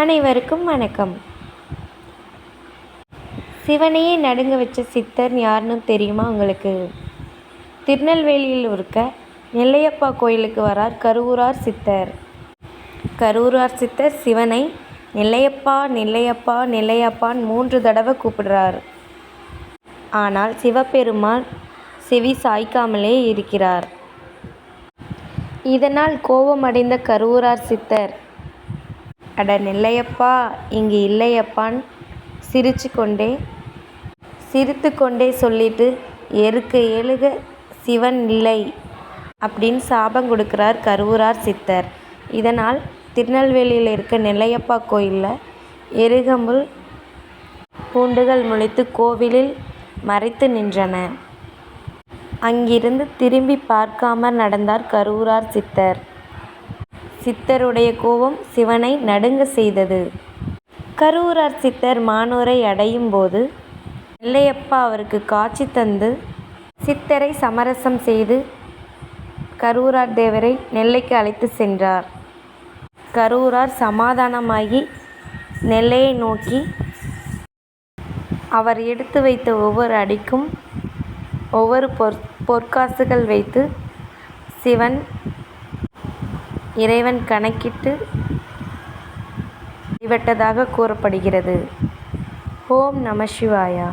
அனைவருக்கும் வணக்கம். சிவனையே நடுங்க வச்ச சித்தர் யாருன்னு தெரியுமா உங்களுக்கு? திருநெல்வேலியில் இருக்க நெல்லையப்பா கோயிலுக்கு வரார் கருவூரார் சித்தர். கருவூரார் சித்தர் சிவனை நெல்லையப்பா நெல்லையப்பா நெல்லையப்பான் மூன்று தடவை கூப்பிடுறார். ஆனால் சிவபெருமான் செவி சாய்க்காமலே இருக்கிறார். இதனால் கோபமடைந்த கருவூரார் சித்தர் அட நெல்லையப்பா இங்கு இல்லையப்பான்னு சிரிச்சு கொண்டே சிரித்து கொண்டே சொல்லிட்டு எருக்க எழுக சிவன் இல்லை அப்படின்னு சாபம் கொடுக்குறார் கருவூரார் சித்தர். இதனால் திருநெல்வேலியில் இருக்க நெல்லையப்பா கோயிலில் எருகமுள் பூண்டுகள் முளைத்து கோவிலில் மறைத்து நின்றன. அங்கிருந்து திரும்பி பார்க்காமல் நடந்தார் கருவூரார் சித்தர். சித்தருடைய கோபம் சிவனை நடுங்க செய்தது. கரூரார் சித்தர் மானூரை அடையும் போது நெல்லையப்பா அவருக்கு காட்சி தந்து சித்தரை சமரசம் செய்து கரூரார் தேவரை நெல்லைக்கு அழைத்து சென்றார். கரூரார் சமாதானமாகி நெல்லையை நோக்கி அவர் எடுத்து வைத்த ஒவ்வொரு அடிக்கும் ஒவ்வொரு பொற் பொற்காசுகள் வைத்து சிவன் இறைவன் கணக்கிட்டு வழிபட்டதாக கூறப்படுகிறது. ஓம் நம சிவாயா.